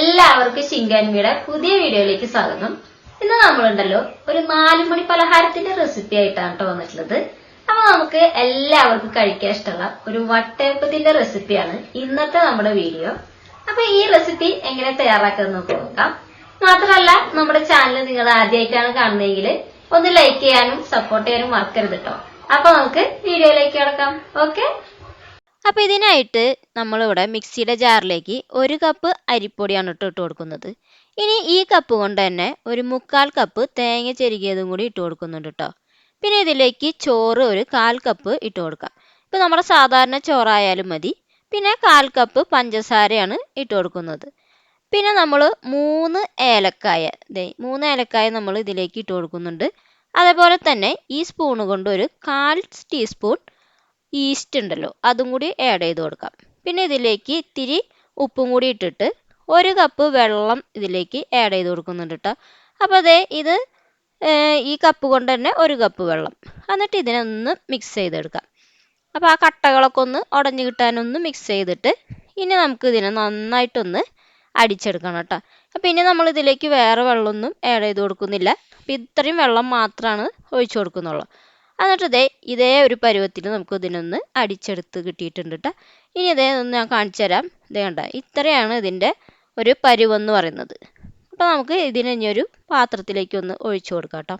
എല്ലാവർക്കും ശിങ്കാൻവിയുടെ പുതിയ വീഡിയോയിലേക്ക് സ്വാഗതം. ഇന്ന് നമ്മളുണ്ടല്ലോ ഒരു നാലു മണി പലഹാരത്തിന്റെ റെസിപ്പി ആയിട്ടാണ് കേട്ടോ വന്നിട്ടുള്ളത്. അപ്പൊ നമുക്ക് എല്ലാവർക്കും കഴിക്കാൻ ഇഷ്ടമുള്ള ഒരു വട്ടയപ്പത്തിന്റെ റെസിപ്പിയാണ് ഇന്നത്തെ നമ്മുടെ വീഡിയോ. അപ്പൊ ഈ റെസിപ്പി എങ്ങനെ തയ്യാറാക്കുന്നത് നമുക്ക് നോക്കാം. മാത്രമല്ല നമ്മുടെ ചാനൽ നിങ്ങൾ ആദ്യമായിട്ടാണ് കാണുന്നതെങ്കിൽ ഒന്ന് ലൈക്ക് ചെയ്യാനും സപ്പോർട്ട് ചെയ്യാനും മറക്കരുത് കേട്ടോ അപ്പൊ നമുക്ക് വീഡിയോയിലേക്ക് കിടക്കാം. ഓക്കെ അപ്പോൾ ഇതിനായിട്ട് നമ്മളിവിടെ മിക്സിയുടെ ജാറിലേക്ക് ഒരു കപ്പ് അരിപ്പൊടിയാണ് ഇട്ട് ഇട്ട് കൊടുക്കുന്നത്. ഇനി ഈ കപ്പ് കൊണ്ട് തന്നെ ഒരു മുക്കാൽ കപ്പ് തേങ്ങ ചെരുകിയതും കൂടി ഇട്ട് കൊടുക്കുന്നുണ്ട് കേട്ടോ പിന്നെ ഇതിലേക്ക് ചോറ് ഒരു കാൽ കപ്പ് ഇട്ട് കൊടുക്കാം ഇപ്പോൾ നമ്മുടെ സാധാരണ ചോറായാലും മതി. പിന്നെ കാൽ കപ്പ് പഞ്ചസാരയാണ് ഇട്ട് കൊടുക്കുന്നത്. പിന്നെ നമ്മൾ മൂന്ന് ഏലക്കായ ദേ മൂന്ന് ഏലക്കായ നമ്മൾ ഇതിലേക്ക് ഇട്ട് കൊടുക്കുന്നുണ്ട്. അതേപോലെ തന്നെ ഈ സ്പൂണ് കൊണ്ട് ഒരു കാൽ ടീസ്പൂൺ ഈസ്റ്റ് ഉണ്ടല്ലോ അതും കൂടി ആഡ് ചെയ്ത് കൊടുക്കാം. പിന്നെ ഇതിലേക്ക് ഇത്തിരി ഉപ്പും കൂടി ഇട്ടിട്ട് ഒരു കപ്പ് വെള്ളം ഇതിലേക്ക് ആഡ് ചെയ്ത് കൊടുക്കുന്നുണ്ട് കേട്ടോ അപ്പോൾ അതേ ഇത് ഈ കപ്പ് കൊണ്ട് തന്നെ ഒരു കപ്പ് വെള്ളം. എന്നിട്ട് ഇതിനൊന്ന് മിക്സ് ചെയ്തെടുക്കാം. അപ്പോൾ ആ കട്ടകളൊക്കെ ഒന്ന് ഉടഞ്ഞു കിട്ടാനൊന്ന് മിക്സ് ചെയ്തിട്ട് ഇനി നമുക്ക് ഇതിനെ നന്നായിട്ടൊന്ന് അടിച്ചെടുക്കണം കേട്ടോ അപ്പോൾ ഇനി നമ്മൾ ഇതിലേക്ക് വേറെ വെള്ളമൊന്നും ആഡ് ചെയ്ത് കൊടുക്കുന്നില്ല. അപ്പോൾ ഇത്രയും വെള്ളം മാത്രമാണ് ഒഴിച്ചു കൊടുക്കുന്നുള്ളൂ. എന്നിട്ട് ഇതേ ഇതേ ഒരു പരുവത്തിൽ നമുക്ക് ഇതിനൊന്ന് അടിച്ചെടുത്ത് കിട്ടിയിട്ടുണ്ട് കേട്ടോ ഇനി ഇതേ ഒന്ന് ഞാൻ കാണിച്ചു തരാം. ഇതേ കണ്ട ഇത്രയാണ് ഇതിന്റെ ഒരു പരുവെന്ന് പറയുന്നത്. അപ്പോൾ നമുക്ക് ഇതിനെ ഇനി ഒരു പാത്രത്തിലേക്ക് ഒന്ന് ഒഴിച്ചു കൊടുക്കാം കേട്ടോ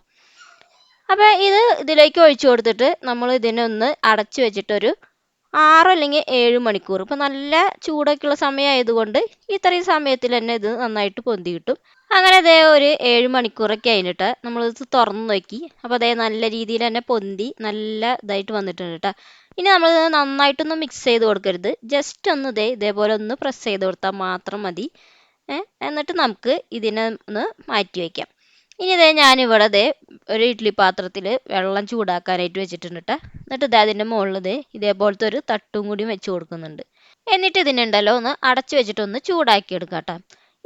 അപ്പോൾ ഇത് ഇതിലേക്ക് ഒഴിച്ചു കൊടുത്തിട്ട് നമ്മൾ ഇതിനെ ഒന്ന് അടച്ചു വെച്ചിട്ടൊരു ആറ് അല്ലെങ്കിൽ ഏഴ് മണിക്കൂർ. ഇപ്പം നല്ല ചൂടൊക്കെയുള്ള സമയമായതുകൊണ്ട് ഇത്രയും സമയത്തിൽ തന്നെ ഇത് നന്നായിട്ട് പൊന്തി കിട്ടും. അങ്ങനെ അതേ ഒരു ഏഴ് മണിക്കൂറൊക്കെ കഴിഞ്ഞിട്ട് നമ്മളിത് തുറന്ന് നോക്കി. അപ്പോൾ അതേ നല്ല രീതിയിൽ തന്നെ പൊന്തി നല്ല ഇതായിട്ട് വന്നിട്ടുണ്ട് കേട്ടോ ഇനി നമ്മൾ നന്നായിട്ടൊന്ന് മിക്സ് ചെയ്ത് കൊടുക്കരുത്. ജസ്റ്റ് ഒന്ന് ഇതേ ഇതേപോലെ ഒന്ന് പ്രസ് ചെയ്ത് കൊടുത്താൽ മാത്രം മതി. എന്നിട്ട് നമുക്ക് ഇതിനെ ഒന്ന് മാറ്റി വയ്ക്കാം ഇനി ഇതേ ഞാനിവിടെ ഇതേ ഒരു ഇഡ്ഡലി പാത്രത്തിൽ വെള്ളം ചൂടാക്കാനായിട്ട് വെച്ചിട്ടുണ്ട് കേട്ടോ എന്നിട്ട് ഇതേ അതിന്റെ മുകളിൽ ഇതേപോലത്തെ ഒരു തട്ടും കൂടി വെച്ച് കൊടുക്കുന്നുണ്ട്. എന്നിട്ട് ഇതിനുണ്ടല്ലോ ഒന്ന് അടച്ചു വെച്ചിട്ടൊന്ന് ചൂടാക്കി എടുക്കാം കേട്ടോ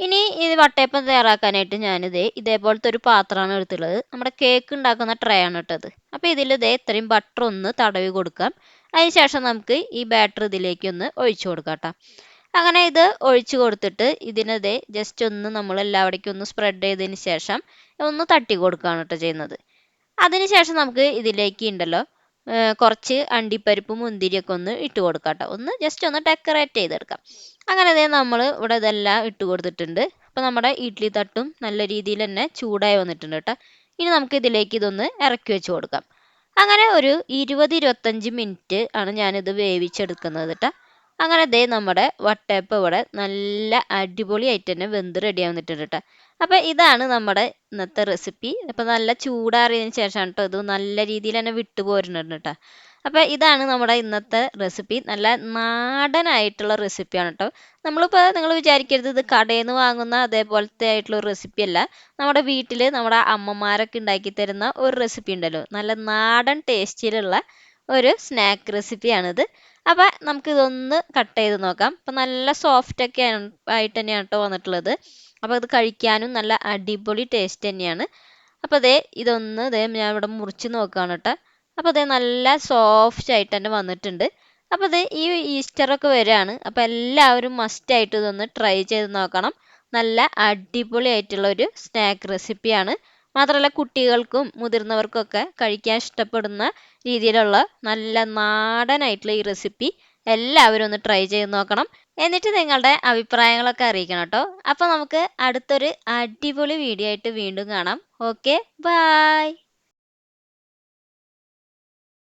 ഇനി ഇത് വട്ടയപ്പം തയ്യാറാക്കാനായിട്ട് ഞാനിത് ഇതേപോലത്തെ ഒരു പാത്രമാണ് എടുത്തുള്ളത് നമ്മുടെ കേക്ക് ഉണ്ടാക്കുന്ന ട്രേ ആണ് ഇട്ടത് അപ്പോൾ ഇതിൽ ഇതേ ഇത്രയും ബട്ടർ ഒന്ന് തടവി കൊടുക്കാം. അതിന് ശേഷം നമുക്ക് ഈ ബാറ്റർ ഇതിലേക്ക് ഒന്ന് ഒഴിച്ചു കൊടുക്കാം കേട്ടോ. അങ്ങനെ ഇത് ഒഴിച്ചു കൊടുത്തിട്ട് ഇതിനത് ജസ്റ്റ് ഒന്ന് നമ്മൾ എല്ലാവിടേക്കും ഒന്ന് സ്പ്രെഡ് ചെയ്തതിന് ശേഷം ഒന്ന് തട്ടി കൊടുക്കുകയാണ് കേട്ടോ ചെയ്യുന്നത്. അതിന് ശേഷം നമുക്ക് ഇതിലേക്ക് ഉണ്ടല്ലോ കുറച്ച് അണ്ടിപ്പരിപ്പ് മുന്തിരിയൊക്കെ ഒന്ന് ഇട്ട് കൊടുക്കാം കേട്ടോ. ഒന്ന് ജസ്റ്റ് ഒന്ന് ഡെക്കറേറ്റ് ചെയ്തെടുക്കാം. അങ്ങനെ അതേ നമ്മൾ ഇവിടെ ഇതെല്ലാം ഇട്ട് കൊടുത്തിട്ടുണ്ട്. അപ്പോൾ നമ്മുടെ ഇഡ്ഡലി തട്ടും നല്ല രീതിയിൽ തന്നെ ചൂടായി വന്നിട്ടുണ്ട് കേട്ടോ. ഇനി നമുക്ക് ഇതിലേക്ക് ഇതൊന്ന് ഇറക്കി വെച്ച് കൊടുക്കാം. അങ്ങനെ ഒരു ഇരുപത് ഇരുപത്തഞ്ച് മിനിറ്റ് ആണ് ഞാനിത് വേവിച്ചെടുക്കുന്നത് കേട്ടോ. അങ്ങനെ ദേ നമ്മുടെ വട്ടയപ്പം ഇവിടെ നല്ല അടിപൊളി ആയിട്ട് തന്നെ വെന്ത് റെഡി ആവുന്നിട്ടുണ്ട് കേട്ടോ. അപ്പോൾ ഇതാണ് നമ്മുടെ ഇന്നത്തെ റെസിപ്പി അപ്പോൾ നല്ല ചൂടാറിയതിന് ശേഷമാണ് കേട്ടോ ഇത് നല്ല രീതിയിൽ തന്നെ വിട്ടു പോരുന്നുണ്ട് കേട്ടോ. അപ്പോൾ ഇതാണ് നമ്മുടെ ഇന്നത്തെ റെസിപ്പി നല്ല നാടനായിട്ടുള്ള റെസിപ്പിയാണ് കേട്ടോ നമ്മളിപ്പോൾ നിങ്ങൾ വിചാരിക്കരുത് ഇത് കടയിൽ നിന്ന് വാങ്ങുന്ന അതേപോലത്തെ ആയിട്ടുള്ള റെസിപ്പി അല്ല. നമ്മുടെ വീട്ടിൽ നമ്മുടെ അമ്മമാരൊക്കെ ഉണ്ടാക്കി തരുന്ന ഒരു റെസിപ്പി ഉണ്ടല്ലോ. നല്ല നാടൻ ടേസ്റ്റിലുള്ള ഒരു സ്നാക്ക് റെസിപ്പിയാണിത് അപ്പോൾ നമുക്കിതൊന്ന് കട്ട് ചെയ്ത് നോക്കാം. അപ്പം നല്ല സോഫ്റ്റ് ഒക്കെ ആയിട്ട് തന്നെയാണ് കേട്ടോ വന്നിട്ടുള്ളത്. അപ്പോൾ ഇത് കഴിക്കാനും നല്ല അടിപൊളി ടേസ്റ്റ് തന്നെയാണ്. അപ്പോൾ അതേ ഇതൊന്ന് ഇതേ ഞാൻ ഇവിടെ മുറിച്ച് നോക്കുകയാണ് കേട്ടോ അപ്പോൾ അത് നല്ല സോഫ്റ്റ് ആയിട്ട് തന്നെ വന്നിട്ടുണ്ട്. അപ്പോൾ അത് ഈ ഈസ്റ്ററൊക്കെ വരികയാണ് അപ്പോൾ എല്ലാവരും മസ്റ്റായിട്ട് ഇതൊന്ന് ട്രൈ ചെയ്ത് നോക്കണം. നല്ല അടിപൊളി ആയിട്ടുള്ള ഒരു സ്നാക്ക് റെസിപ്പിയാണ് മാത്രമല്ല കുട്ടികൾക്കും മുതിർന്നവർക്കൊക്കെ കഴിക്കാൻ ഇഷ്ടപ്പെടുന്ന രീതിയിലുള്ള നല്ല നാടനായിട്ടുള്ള ഈ റെസിപ്പി എല്ലാവരും ഒന്ന് ട്രൈ ചെയ്ത് നോക്കണം. എന്നിട്ട് നിങ്ങളുടെ അഭിപ്രായങ്ങളൊക്കെ അറിയിക്കണം കേട്ടോ. അപ്പോൾ നമുക്ക് അടുത്തൊരു അടിപൊളി വീഡിയോ ആയിട്ട് വീണ്ടും കാണാം. Okay bye